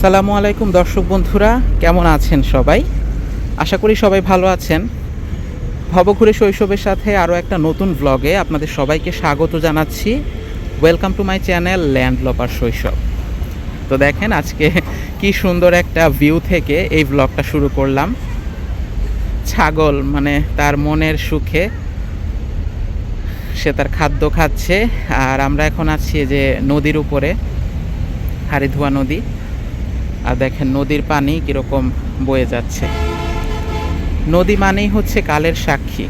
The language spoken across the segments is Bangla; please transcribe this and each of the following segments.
আসসালামু আলাইকুম দর্শক বন্ধুরা, কেমন আছেন সবাই? আশা করি সবাই ভালো আছেন। ভবঘুরে শৈশবের সাথে আরও একটা নতুন ব্লগে আপনাদের সবাইকে স্বাগত জানাচ্ছি। ওয়েলকাম টু মাই চ্যানেল ল্যান্ড লপার শৈশব। তো দেখেন আজকে কি সুন্দর একটা ভিউ থেকে এই ব্লগটা শুরু করলাম। ছাগল মানে তার মনের সুখে সে তার খাদ্য খাচ্ছে। আর আমরা এখন আছি যে নদীর উপরে, হারিধোয়া নদী। আর দেখেন নদীর পানি কীরকম বয়ে যাচ্ছে। নদী মানেই হচ্ছে কালের সাক্ষী।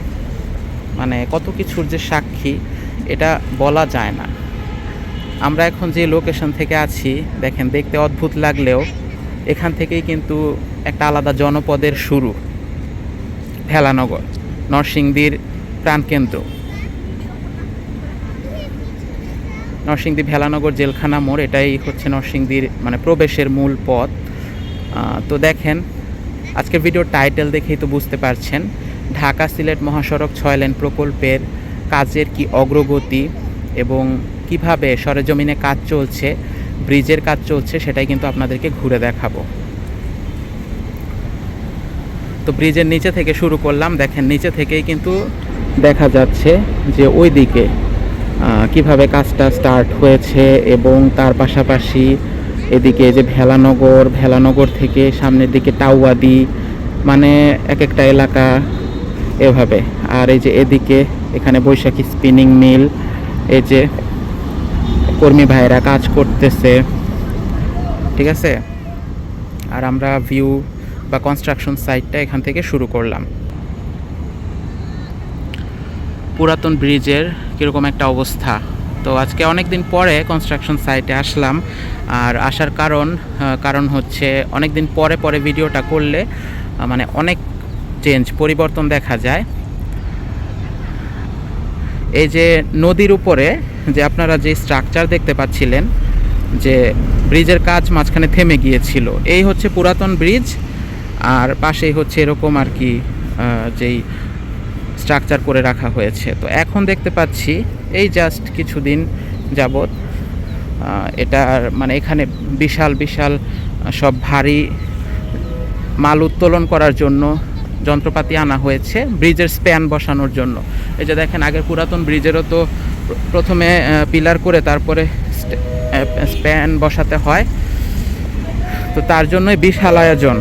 মানে কত কিছুর যে সাক্ষী, এটা বলা যায় না। আমরা এখন যে লোকেশন থেকে আছি, দেখেন দেখতে অদ্ভুত লাগলেও এখান থেকেই কিন্তু একটা আলাদা জনপদের শুরু। ভেলানগর, নরসিংদীর প্রাণকেন্দ্র। নরসিংদী ভেলানগর জেলখানা মোড়, এটাই হচ্ছে নরসিংদীর মানে প্রবেশের মূল পথ। তো দেখেন, আজকের ভিডিওর টাইটেল দেখেই তো বুঝতে পারছেন। ঢাকা সিলেট মহাসড়ক ছয় লেন প্রকল্পের কাজের কি অগ্রগতি এবং কীভাবে সরেজমিনে কাজ চলছে, ব্রিজের কাজ চলছে, সেটাই কিন্তু আপনাদেরকে ঘুরে দেখাবো। তো ব্রিজের নিচে থেকে শুরু করলাম। দেখেন, নিচে থেকেই কিন্তু দেখা যাচ্ছে যে ওই দিকে কীভাবে কাজটা স্টার্ট হয়েছে এবং তার পাশাপাশি এদিকে যে ভেলানগর ভেলানগর থেকে সামনের দিকে টাউয়াদি মানে এক একটা এলাকা এভাবে। আর এই যে এদিকে এখানে বৈশাখী স্পিনিং মিল এই যে কর্মী ভাইয়েরা কাজ করতেছে। ঠিক আছে? আর আমরা ভিউ বা কনস্ট্রাকশন সাইটটা এখান থেকে শুরু করলাম। পুরাতন ব্রিজের কীরকম একটা অবস্থা। তো আজকে অনেক দিন পরে কনস্ট্রাকশন সাইটে আসলাম। আর আসার কারণ কারণ হচ্ছে অনেক দিন পরে পরে ভিডিওটা করলে মানে অনেক চেঞ্জ পরিবর্তন দেখা যায়। এই যে নদীর উপরে যে আপনারা যে স্ট্রাকচার দেখতে পাচ্ছিলেন, যে ব্রিজের কাজ মাঝখানে থেমে গিয়েছিল, এই হচ্ছে পুরাতন ব্রিজ। আর পাশেই হচ্ছে এরকম আর কি যেই স্ট্রাকচার করে রাখা হয়েছে। তো এখন দেখতে পাচ্ছি এই জাস্ট কিছুদিন যাবৎ এটার মানে এখানে বিশাল বিশাল সব ভারী মাল উত্তোলন করার জন্য যন্ত্রপাতি আনা হয়েছে ব্রিজের স্প্যান বসানোর জন্য। এই যে দেখেন, আগের পুরাতন ব্রিজেরও তো প্রথমে পিলার করে তারপরে স্প্যান বসাতে হয়। তো তার জন্যই বিশাল আয়োজন।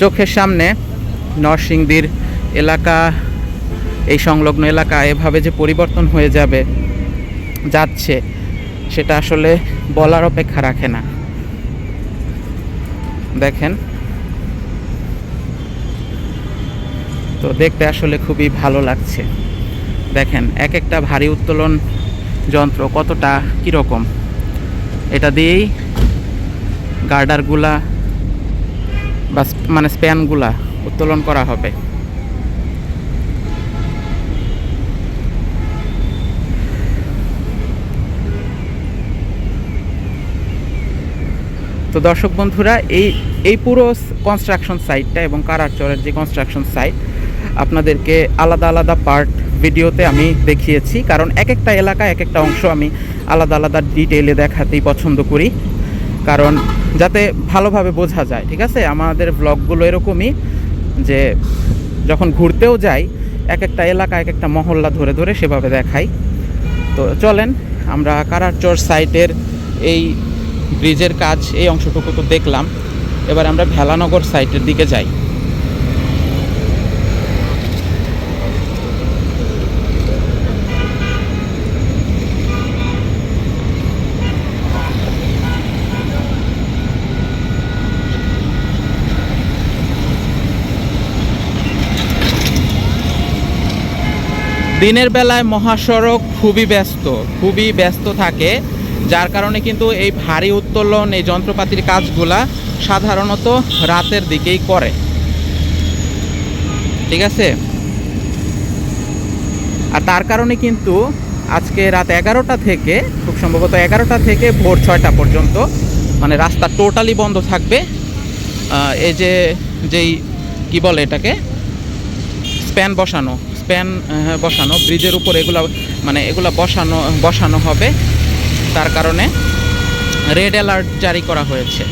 চোখের সামনে নরসিংদীর এলাকা, এই সংলগ্ন এলাকা এভাবে যে পরিবর্তন হয়ে যাবে, যাচ্ছে, সেটা আসলে বলার অপেক্ষা রাখে না। দেখেন। তো দেখতে আসলে খুবই ভালো লাগছে। দেখেন, এক একটা ভারী উত্তোলন যন্ত্র কতটা কীরকম। এটা দিয়েই গার্ডারগুলা বা মানে স্প্যানগুলা উত্তোলন করা হবে। তো দর্শক বন্ধুরা, এই এই পুরো কনস্ট্রাকশন সাইটটা এবং কারারচরের যে কনস্ট্রাকশন সাইট আপনাদেরকে আলাদা আলাদা পার্ট ভিডিওতে আমি দেখিয়েছি। কারণ এক একটা এলাকা এক একটা অংশ আমি আলাদা আলাদা ডিটেইলে দেখাতেই পছন্দ করি। কারণ যাতে ভালোভাবে বোঝা যায়, ঠিক আছে? আমাদের ব্লগগুলো এরকমই যে যখন ঘুরতেও যাই এক একটা এলাকা এক একটা মহল্লা ধরে ধরে সেভাবে দেখাই। তো চলেন, আমরা কারারচর সাইটের এই ব্রিজের কাজ, এই অংশটুকু তো দেখলাম। এবার আমরা ভেলানগর সাইটের দিকে যাই। দিনের বেলায় মহাসড়ক খুবই ব্যস্ত খুবই ব্যস্ত থাকে। যার কারণে কিন্তু এই ভারী উত্তোলন, এই যন্ত্রপাতির কাজগুলা সাধারণত রাতের দিকেই করে। ঠিক আছে? আর তার কারণে কিন্তু আজকে রাত এগারোটা থেকে, খুব সম্ভবত এগারোটা থেকে ভোর ছয়টা পর্যন্ত মানে রাস্তা টোটালি বন্ধ থাকবে। এই যে, যেই, কি বলে এটাকে? স্প্যান বসানো। স্প্যান বসানো, ব্রিজের উপর এগুলা মানে এগুলা বসানো বসানো হবে। তার কারণে রেড অ্যালার্ট জারি করা হয়েছে।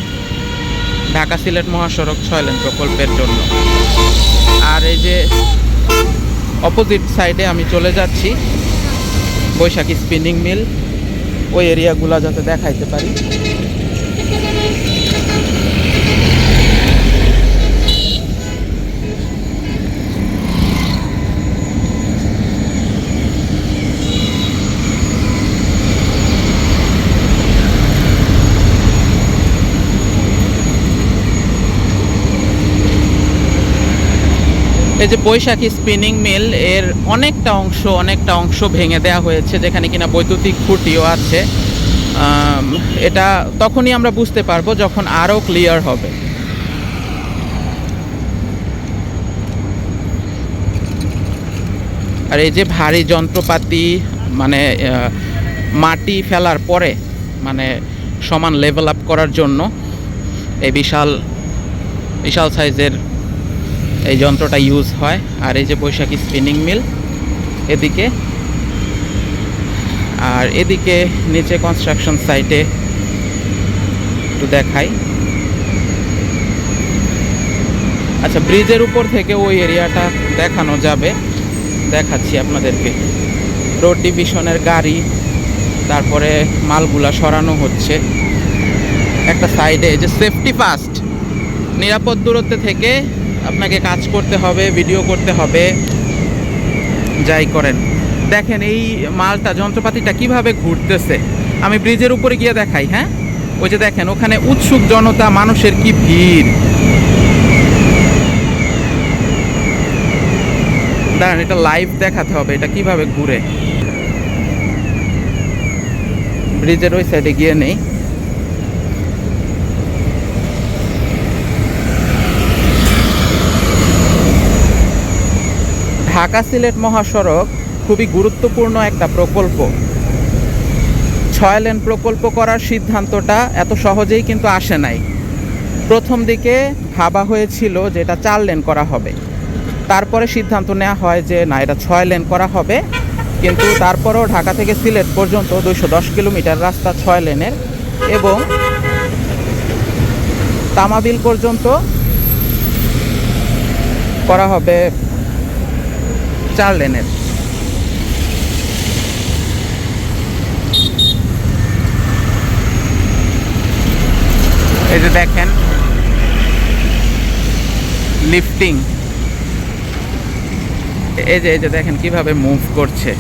ঢাকা সিলেট মহাসড়ক ছয় লেন প্রকল্পের জন্য। আর এই যে অপোজিট সাইডে আমি চলে যাচ্ছি, বৈশাখী স্পিনিং মিল। ওই এরিয়াগুলো যাতে দেখাইতে পারি। এই যে বৈশাখী স্পিনিং মিল এর অনেকটা অংশ অনেকটা অংশ ভেঙে দেওয়া হয়েছে, যেখানে কিনা বৈদ্যুতিক খুঁটিও আছে। এটা তখনই আমরা বুঝতে পারব যখন আরও ক্লিয়ার হবে। আর এই যে ভারী যন্ত্রপাতি মানে মাটি ফেলার পরে মানে সমান লেভেল আপ করার জন্য, এই বিশাল বিশাল সাইজের এই যন্ত্রটা ইউজ হয়। আর এই যে বৈশাখী স্পিনিং মিল এদিকে। আর এদিকে নিচে কনস্ট্রাকশন সাইটে একটু দেখাই। আচ্ছা ব্রিজের উপর থেকে ওই এরিয়াটা দেখানো যাবে। দেখাচ্ছি আপনাদেরকে। রোড ডিভিশনের গাড়ি, তারপরে মালগুলা সরানো হচ্ছে। একটা সাইডে যে সেফটি ফার্স্ট নিরাপদ দূরত্বে থেকে আপনাকে কাজ করতে হবে ভিডিও করতে হবে। যাই করেন। দেখেন, এই মালটা, যন্ত্রপাতিটা কীভাবে ঘুরতেছে? আমি ব্রিজের উপরে গিয়ে দেখাই হ্যাঁ? ওই যে দেখেন, ওখানে উৎসুক জনতা, মানুষের কি ভিড়। দাঁড়ান, এটা লাইভ দেখাতে হবে, এটা কীভাবে ঘুরে? ব্রিজের ওই সাইডে গিয়ে নেই। ঢাকা সিলেট মহাসড়ক খুবই গুরুত্বপূর্ণ একটা প্রকল্প। ছয় লেন প্রকল্প করার সিদ্ধান্তটা এত সহজেই কিন্তু আসে নাই। প্রথম দিকে ভাবা হয়েছিল যে এটা চার লেন করা হবে। তারপরে সিদ্ধান্ত নেওয়া হয় যে না, এটা ছয় লেন করা হবে। কিন্তু তারপরেও ঢাকা থেকে সিলেট পর্যন্ত দুইশো দশ কিলোমিটার রাস্তা ছয় লেনের এবং তামাবিল পর্যন্ত করা হবে চার লেনের। এই যে দেখেন লিফটিং এই যে এই যে দেখেন কীভাবে মুভ করছে।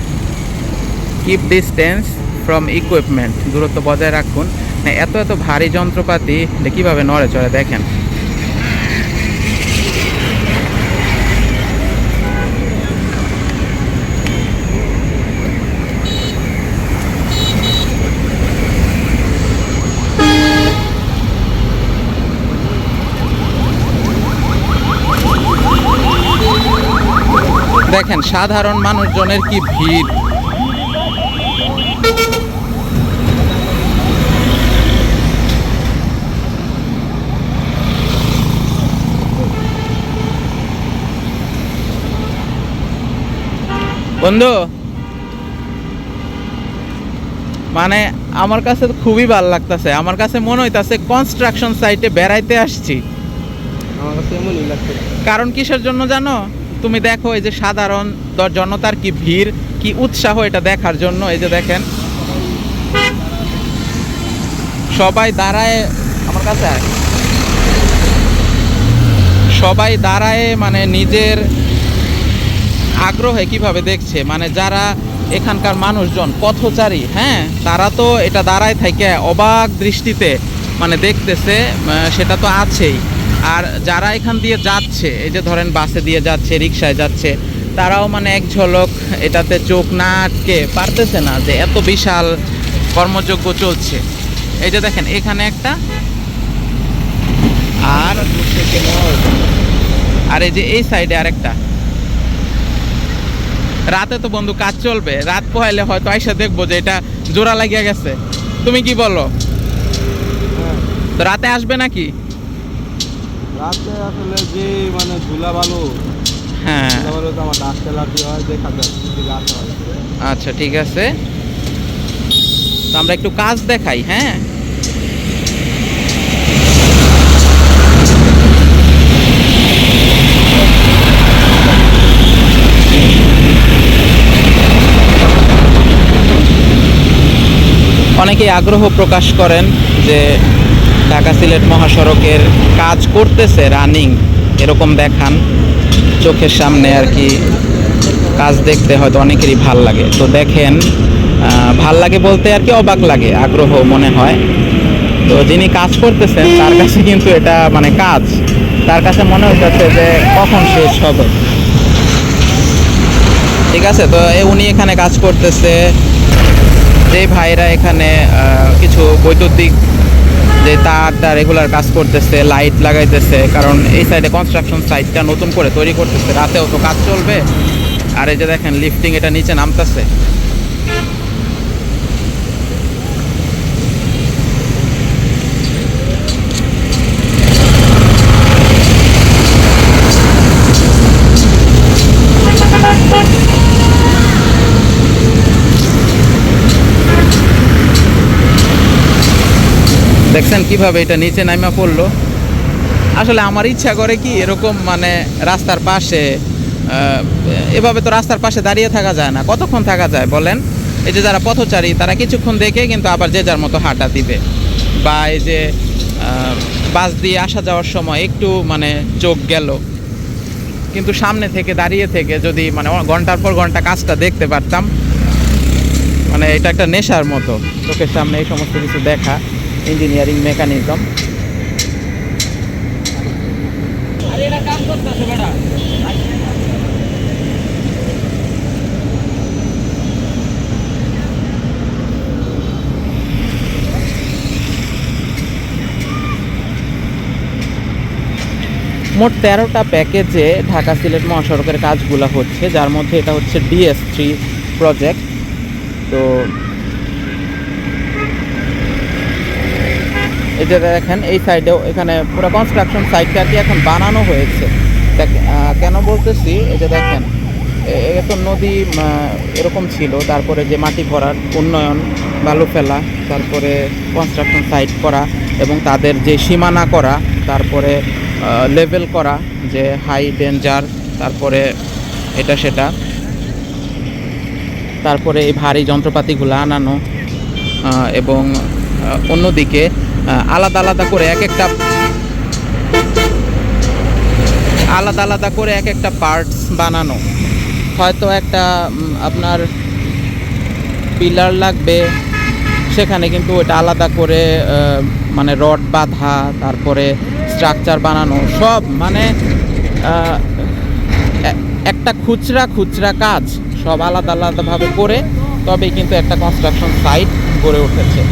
কিপ ডিস্টেন্স ফ্রম ইকুইপমেন্ট দূরত্ব বজায় রাখুন। না এত এত ভারী যন্ত্রপাতি কীভাবে নড়ে চড়ে দেখেন। দেখেন সাধারণ মানুষজনের কি ভিড়? বন্ধু মানে আমার কাছে তো খুবই ভালো লাগতেছে। আমার কাছে মনে হইতাছে কনস্ট্রাকশন সাইটে বেড়াইতে আসছি। আমার কাছে এমনই লাগছে। কারণ কিসের জন্য জানো? তুমি দেখো এই যে সাধারণ জনতার কি ভিড়, কি উৎসাহ এটা দেখার জন্য, এই যে দেখেন। সবাই দাঁড়ায়, আমার কাছে সবাই দাঁড়ায় মানে নিজের আগ্রহে কীভাবে দেখছে মানে যারা এখানকার মানুষজন, পথচারী হ্যাঁ তারা তো এটা দাঁড়ায় থাকে অবাক দৃষ্টিতে মানে দেখতেছে সেটা তো আছেই। আর যারা এখান দিয়ে যাচ্ছে, এই যে ধরেন বাসে দিয়ে যাচ্ছে রিক্সায় যাচ্ছে, তারাও মানে এক ঝলক এটাতে চোখ না আটকে পারতেছে না যে এত বিশাল কর্মযজ্ঞ চলছে। এই যে দেখেন, এখানে একটা আর আর এই যে এই সাইডে আরেকটা। রাতে তো বন্ধু কাজ চলবে, রাত পোহাইলে হয়তো আইসা দেখব যে এটা জোড়া লাগিয়া গেছে। তুমি কি বলো? তো রাতে আসবে নাকি? রাতে আসলে যে মানে ধুলা বালু হ্যাঁ। ধুলা তো আমার ডাস্ট অ্যালার্জি হয় দেখা যায় আচ্ছা ঠিক আছে। তো আমরা একটু কাজ দেখাই হ্যাঁ? অনেকেই আগ্রহ প্রকাশ করেন যে ঢাকা সিলেট মহাসড়কের কাজ করতেছে রানিং এরকম দেখান। চোখের সামনে আর কি কাজ দেখতে হয়তো অনেকেরই ভালো লাগে। তো দেখেন ভালো লাগে বলতে আর কি অবাক লাগে, আগ্রহ মনে হয়। তো যিনি কাজ করতেছেন, তার কাছে কিন্তু এটা মানে কাজ। তার কাছে মনে হচ্ছে যে কখন শেষ হবে। ঠিক আছে, তো উনি এখানে কাজ করতেছে। যে ভাইরা এখানে কিছু বৈদ্যুতিক যে তার তার রেগুলার কাজ করতেছে লাইট লাগাইতেছে, কারণ এই সাইডে কনস্ট্রাকশন সাইটটা নতুন করে তৈরি করতেছে। রাতেও তো কাজ চলবে। আর এই যে দেখেন লিফটিং এটা নিচে নামতেছে। দেখছেন কীভাবে এটা নিচে নাইমা পড়ল? আসলে আমার ইচ্ছা করে কি এরকম মানে রাস্তার পাশে এভাবে তো রাস্তার পাশে দাঁড়িয়ে থাকা যায় না। কতক্ষণ থাকা যায় বলেন? এই যে যারা পথচারী, তারা কিছুক্ষণ দেখে কিন্তু আবার যে যার মতো হাঁটা দিবে। বা এই যে বাস দিয়ে আসা যাওয়ার সময় একটু মানে চোখ গেল। কিন্তু সামনে থেকে দাঁড়িয়ে থেকে যদি মানে ঘণ্টার পর ঘণ্টা কাজটা দেখতে পারতাম মানে এটা একটা নেশার মতো। চোখের সামনে এই সমস্ত কিছু দেখা। Engineering mechanism. মোট তেরোটা প্যাকেজে ঢাকা সিলেট মহাসড়কের কাজগুলো হচ্ছে, যার মধ্যে এটা হচ্ছে ডিএস থ্রি প্রজেক্ট। তো যে দেখেন, এই সাইডেও এখানে পুরো কনস্ট্রাকশন সাইটটা কি এখন বানানো হয়েছে। কেন বলতেছি যে দেখেন, এ- এ তো নদী এরকম ছিল, তারপরে যে মাটি ভরার উন্নয়ন, বালু ফেলা, তারপরে কনস্ট্রাকশন সাইট করা এবং তাদের যে সীমানা করা, তারপরে লেভেল করা, যে হাই ডেঞ্জার তারপরে এটা সেটা, তারপরে এই ভারী যন্ত্রপাতিগুলো আনানো এবং অন্যদিকে আলাদা আলাদা করে এক একটা আলাদা আলাদা করে এক একটা পার্টস বানানো। হয়তো একটা আপনার পিলার লাগবে, সেখানে কিন্তু ওটা আলাদা করে মানে রড বাঁধা, তারপরে স্ট্রাকচার বানানো, সব মানে একটা খুচরা খুচরা কাজ, সব আলাদা আলাদাভাবে করে, তবেই কিন্তু একটা কনস্ট্রাকশন সাইট গড়ে উঠেছে।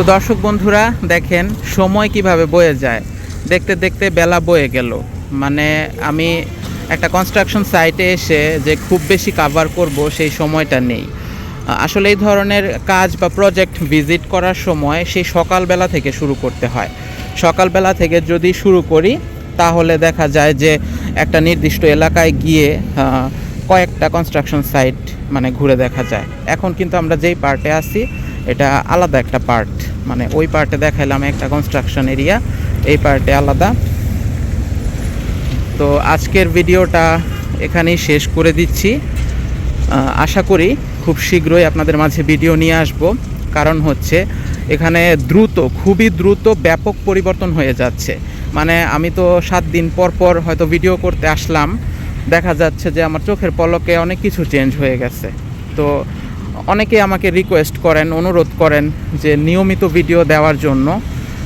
তো দর্শক বন্ধুরা, দেখেন সময় কীভাবে বয়ে যায়। দেখতে দেখতে বেলা বয়ে গেল। মানে আমি একটা কনস্ট্রাকশন সাইটে এসে যে খুব বেশি কাভার করব সেই সময়টা নেই। আসলে এই ধরনের কাজ বা প্রজেক্ট ভিজিট করার সময় সেই সকালবেলা থেকে শুরু করতে হয়। সকালবেলা থেকে যদি শুরু করি, তাহলে দেখা যায় যে একটা নির্দিষ্ট এলাকায় গিয়ে কয়েকটা কনস্ট্রাকশন সাইট মানে ঘুরে দেখা যায়। এখন কিন্তু আমরা যেই পার্টে আছি, এটা আলাদা একটা পার্ট মানে ওই পার্টে দেখাইলাম একটা কনস্ট্রাকশন এরিয়া এই পার্টে আলাদা। তো আজকের ভিডিওটা এখানেই শেষ করে দিচ্ছি। আশা করি খুব শীঘ্রই আপনাদের মাঝে ভিডিও নিয়ে আসব। কারণ হচ্ছে এখানে দ্রুত, খুবই দ্রুত ব্যাপক পরিবর্তন হয়ে যাচ্ছে। মানে আমি তো সাত দিন পর পর হয়তো ভিডিও করতে আসলাম। দেখা যাচ্ছে যে আমার চোখের পলকে অনেক কিছু চেঞ্জ হয়ে গেছে। তো অনেকে আমাকে রিকোয়েস্ট করেন, অনুরোধ করেন যে নিয়মিত ভিডিও দেওয়ার জন্য।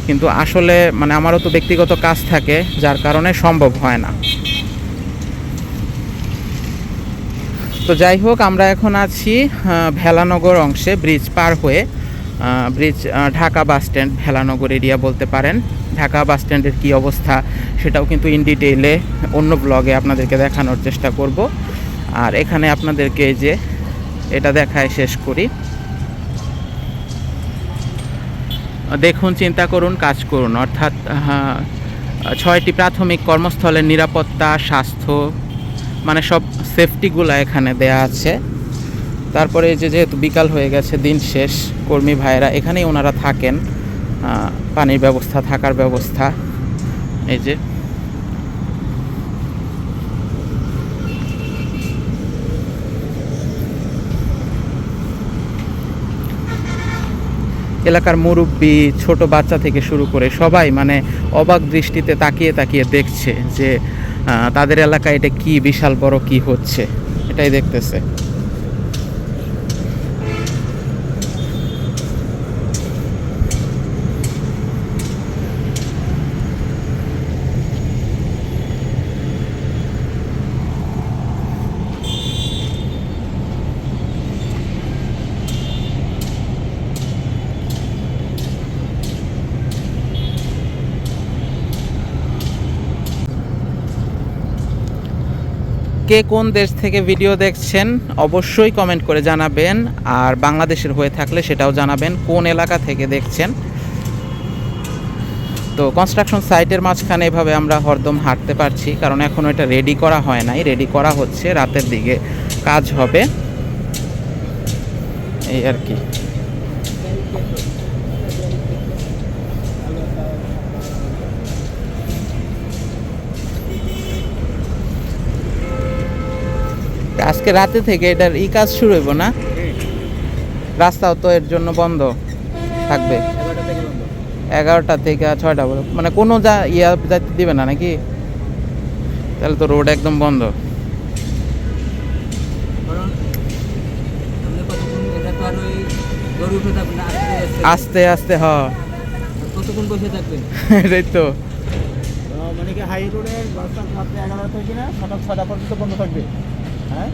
কিন্তু আসলে মানে আমারও তো ব্যক্তিগত কাজ থাকে, যার কারণে সম্ভব হয় না। তো যাই হোক, আমরা এখন আছি ভেলানগর অংশে ব্রিজ পার হয়ে। Bridge Dhaka bus stand Velanagar area বলতে পারেন। ঢাকা বাস স্ট্যান্ডের কী অবস্থা, সেটাও কিন্তু ইন ডিটেইলে অন্য ব্লগে আপনাদেরকে দেখানোর চেষ্টা করব। আর এখানে আপনাদেরকে যে এটা দেখায় শেষ করি। দেখুন চিন্তা করুন কাজ করুন। অর্থাৎ আহ, ছয়টি প্রাথমিক কর্মস্থলের নিরাপত্তা স্বাস্থ্য মানে সব সেফটিগুলো এখানে দেয়া আছে। তারপরে যে যেহেতু বিকাল হয়ে গেছে দিন শেষ কর্মী ভাইয়েরা এখানেই ওনারা থাকেন। পানির ব্যবস্থা থাকার ব্যবস্থা। এই যে এলাকার মুরব্বী, ছোট বাচ্চা থেকে শুরু করে সবাই মানে অবাক দৃষ্টিতে তাকিয়ে তাকিয়ে দেখছে যে তাদের এলাকায় এটা কি বিশাল বড় কি হচ্ছে। এটাই দেখতেছে। কে কোন দেশ থেকে ভিডিও দেখছেন, অবশ্যই কমেন্ট করে জানাবেন। আর বাংলাদেশের হয়ে থাকলে সেটাও জানাবেন কোন এলাকা থেকে দেখছেন। তো কনস্ট্রাকশন সাইটের মাঝখানে এভাবে আমরা হরদম হাঁটতে পারছি, কারণ এখনও এটা রেডি করা হয় নাই। রেডি করা হচ্ছে, রাতের দিকে কাজ হবে। এই আর কি। আজকে রাতে থেকে এটার ই কাজ শুরু হইব না? রাস্তাও তো এর জন্য বন্ধ থাকবে। এগারোটা থেকে ছয়টা বলে। মানে কোনো যা ইয়া যাইতে দিবে না নাকি? তাহলে তো রোড একদম বন্ধ। আস্তে আস্তে আস্তে আস্তে হ। কতক্ষণ বসে থাকবেন? এটাই তো। মানে কি হাই রোডে রাস্তা রাত্রে এগারোটা থেকে না? সকাল ছটা পর্যন্ত বন্ধ থাকবে। হ্যাঁ?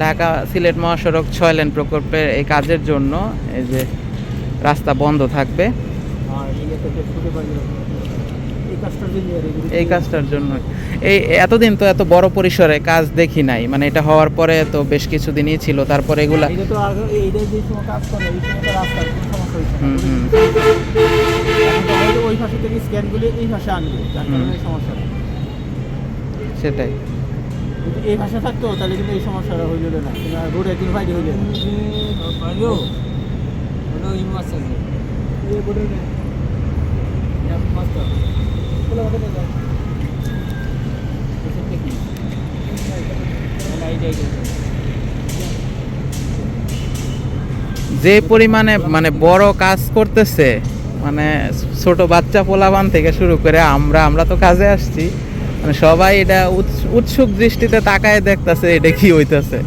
ঢাকা সিলেট মহাসড়ক ছয় লেন প্রকল্পের এই কাজের জন্য এই যে রাস্তা বন্ধ থাকবে। এই কাজটার জন্য এই এতদিন তো এত বড় পরিসরে কাজ দেখি নাই মানে এটা হওয়ার পরে তো বেশ কিছুদিনই ছিল তারপরে এগুলা এটা তো আগে এইটা যে সময় কাজ করে এই সময় তো রাস্তার কোনো সমস্যা হচ্ছে না হুম হুম। এখন তো হয়তো ওই পাশে থেকে স্ক্যানগুলি এই ভাষা আনবে যার কারণে হুম। এই সমস্যা সেটাই। এই ভাষা থাকতো তাহলে কিন্তু এই সমস্যাটা হইল না। রোড একদিন হইলে আছে এই বোর্ডে পারে। যে পরিমাণে মানে বড় কাজ করতেছে মানে ছোট বাচ্চা পোলাবান থেকে শুরু করে আমরা আমরা তো কাজে আসছি। সবাই এটা উৎস- উৎসুক দৃষ্টিতে তাকায় দেখতেছে এটা কি হইতেছে।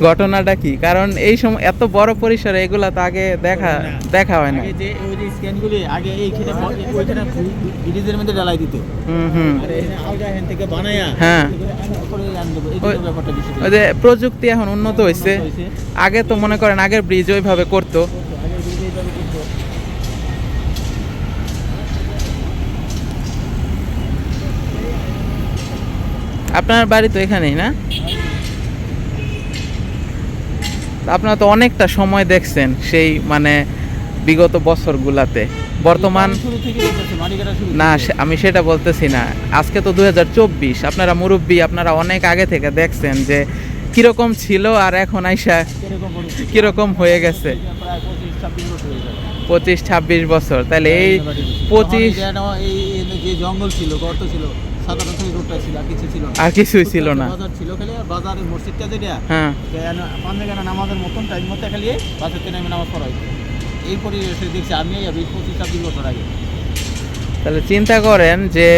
ঘটনাটা কি কারণ এই সময় এত বড় পরিসরে এগুলা তো আগে দেখা দেখা হয় না যে ওই যে স্ক্যানগুলি আগে এইখানে ওইখানে ব্রিজের মধ্যে ঢালাই দিত। হুম হুম। আর হ্যান্ড থেকে বানায়া হ্যাঁ। ওই- যে প্রযুক্তি এখন উন্নত হয়েছে। আগে তো মনে করেন আগের ব্রিজ ওইভাবে করতো আগে ব্রিজে এইভাবে করতো। আপনার বাড়ি তো এখানেই না? আপনারা তো অনেকটা সময় দেখছেন সেই মানে বিগত বছরগুলাতে। বর্তমান না আমি সেটা বলতেছি না। আজকে তো দুই আপনারা মুরব্বী আপনারা অনেক আগে থেকে দেখছেন যে কীরকম ছিল আর এখন আইসা কীরকম হয়ে গেছে। পঁচিশ ছাব্বিশ বছর হয়ে। পঁচিশ তাহলে এই পঁচিশ এটা এই যে জঙ্গল ছিল গর্ত ছিল আর কিছু ছিল আর কিছুই ছিল না। বাজার ছিল খালি আর বাজারের মসজিদটা যেটা হ্যাঁ। পাঁচে কেন নামাজের মতন টাইম মতো খালি বাসের ট্রেনে আমি নামাজ পড়াই এই পরিবেশে দেখছি আমি এই বিশ পঁচিশ ছাব্বিশ বছর আগে। তাহলে চিন্তা করেন যে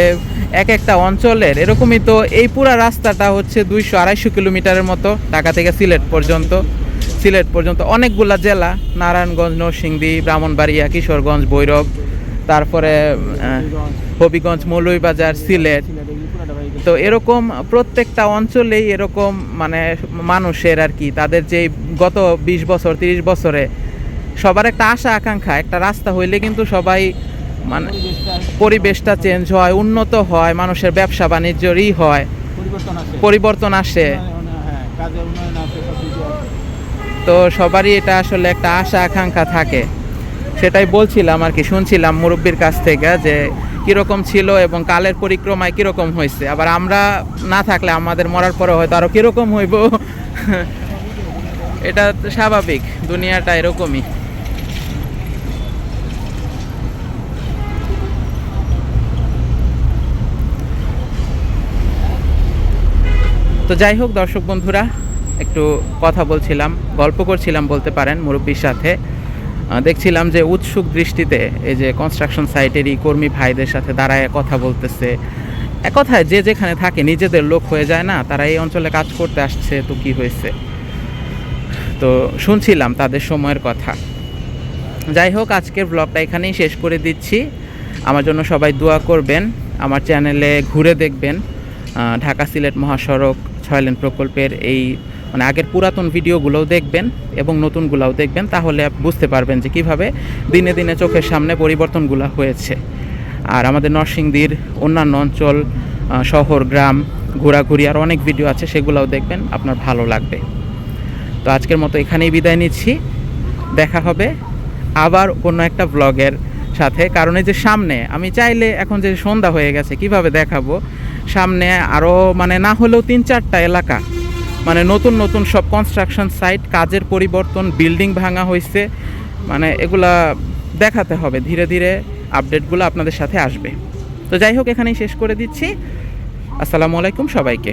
এক একটা অঞ্চলের এরকমই তো এই পুরা রাস্তাটা হচ্ছে দুইশো আড়াইশো কিলোমিটারের মতো ঢাকা থেকে সিলেট পর্যন্ত। সিলেট পর্যন্ত অনেকগুলা জেলা নারায়ণগঞ্জ নরসিংদী ব্রাহ্মণবাড়িয়া কিশোরগঞ্জ ভৈরব তারপরে হবিগঞ্জ মৌলভীবাজার সিলেট। তো এরকম প্রত্যেকটা অঞ্চলেই এরকম মানে মানুষের আর কি তাদের যে গত বিশ বছর তিরিশ বছরে সবার একটা আশা আকাঙ্ক্ষা একটা রাস্তা হইলে কিন্তু সবাই মানে পরিবেশটা চেঞ্জ হয় উন্নত হয় মানুষের ব্যবসা বাণিজ্যরই হয় পরিবর্তন আসে হ্যাঁ আসে। তো সবারই এটা আসলে একটা আশা আকাঙ্ক্ষা থাকে সেটাই বলছিলাম আর কি, শুনছিলাম মুরব্বীর কাছ থেকে যে কীরকম ছিল এবং কালের পরিক্রমায় কীরকম হয়েছে। আবার আমরা না থাকলে আমাদের মরার পরে হয়তো আরও কীরকম হইব। এটা তো স্বাভাবিক, দুনিয়াটা এরকমই। তো যাই হোক দর্শক বন্ধুরা, একটু কথা বলছিলাম, গল্প করছিলাম বলতে পারেন মুরব্বীর সাথে। দেখছিলাম যে উৎসুক দৃষ্টিতে এই যে কনস্ট্রাকশন সাইটেরই কর্মী ভাইদের সাথে দাঁড়ায় কথা বলতেছে। এক কথায় যে যেখানে থাকে, নিজেদের লোক হয়ে যায় না, তারা এই অঞ্চলে কাজ করতে আসছে, তো কি হয়েছে? তো শুনছিলাম তাদের সময়ের কথা। যাই হোক, আজকের ব্লগটা এখানেই শেষ করে দিচ্ছি। আমার জন্য সবাই দোয়া করবেন, আমার চ্যানেলে ঘুরে দেখবেন। ঢাকা সিলেট মহাসড়ক ছয় লেন প্রকল্পের এই মানে আগের পুরাতন ভিডিওগুলোও দেখবেন এবং নতুনগুলোও দেখবেন, তাহলে বুঝতে পারবেন যে কীভাবে দিনে দিনে চোখের সামনে পরিবর্তনগুলো হয়েছে। আর আমাদের নরসিংদীর অন্যান্য অঞ্চল শহর, গ্রাম, ঘোরাঘুরি আর অনেক ভিডিও আছে, সেগুলোও দেখবেন, আপনার ভালো লাগবে। তো আজকের মতো এখানেই বিদায় নিচ্ছি। দেখা হবে আবার অন্য একটা ব্লগের সাথে, কারণ এই যে সামনে, আমি চাইলে এখন যে সন্ধ্যা হয়ে গেছে, কীভাবে দেখাবো? সামনে আরও মানে না হলেও তিন চারটা এলাকা মানে নতুন নতুন সব কনস্ট্রাকশন সাইট কাজের পরিবর্তন বিল্ডিং ভাঙা হয়েছে মানে এগুলা দেখাতে হবে, ধীরে ধীরে আপডেটগুলো আপনাদের সাথে আসবে। তো যাই হোক, এখানেই শেষ করে দিচ্ছি। আসসালামু আলাইকুম সবাইকে।